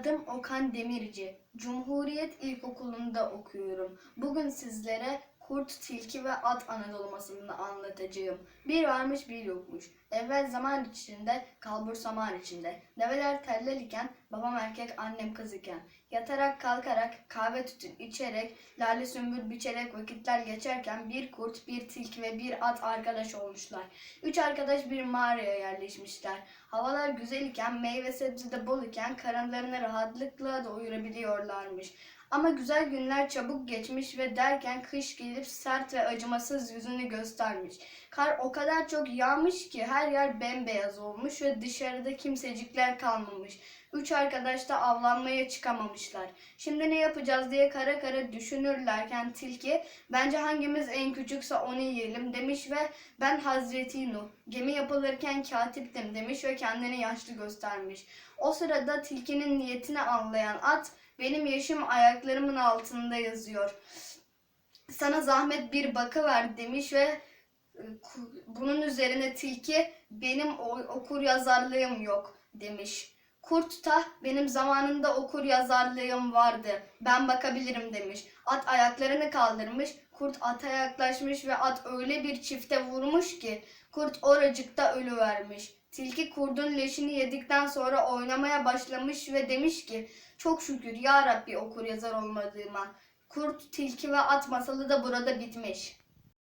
Adım Okan Demirci. Cumhuriyet İlkokulu'nda okuyorum. Bugün sizlere Kurt, Tilki ve At Anadolu masalını anlatacağım. Bir varmış bir yokmuş. Evvel zaman içinde, kalbur saman içinde. Develer tellel iken, babam erkek, annem kız iken. Yatarak kalkarak, kahve tütün içerek, lale sümbül biçerek vakitler geçerken bir kurt, bir tilki ve bir at arkadaş olmuşlar. Üç arkadaş bir mağaraya yerleşmişler. Havalar güzel iken, meyve sebze de bol iken karınlarını rahatlıkla doyurabiliyorlarmış. Ama güzel günler çabuk geçmiş ve derken kış gelip sert ve acımasız yüzünü göstermiş. Kar o kadar çok yağmış ki her yer bembeyaz olmuş ve dışarıda kimsecikler kalmamış. Üç arkadaş da avlanmaya çıkamamışlar. Şimdi ne yapacağız diye kara kara düşünürlerken tilki bence hangimiz en küçükse onu yiyelim demiş ve ben Hazreti Nuh gemi yapılırken katiptim demiş ve kendini yaşlı göstermiş. O sırada tilkinin niyetini anlayan at benim yaşım ayaklarımın altında yazıyor. Sana zahmet bir bakıver demiş ve bunun üzerine tilki benim okur yazarlığım yok demiş. Kurt da benim zamanında okur yazarlığım vardı. Ben bakabilirim demiş. At ayaklarını kaldırmış. Kurt ata yaklaşmış ve at öyle bir çifte vurmuş ki kurt oracıkta ölüvermiş. Tilki kurdun leşini yedikten sonra oynamaya başlamış ve demiş ki çok şükür ya Rabbi okur yazar olmadığıma. Kurt, tilki ve at masalı da burada bitmiş.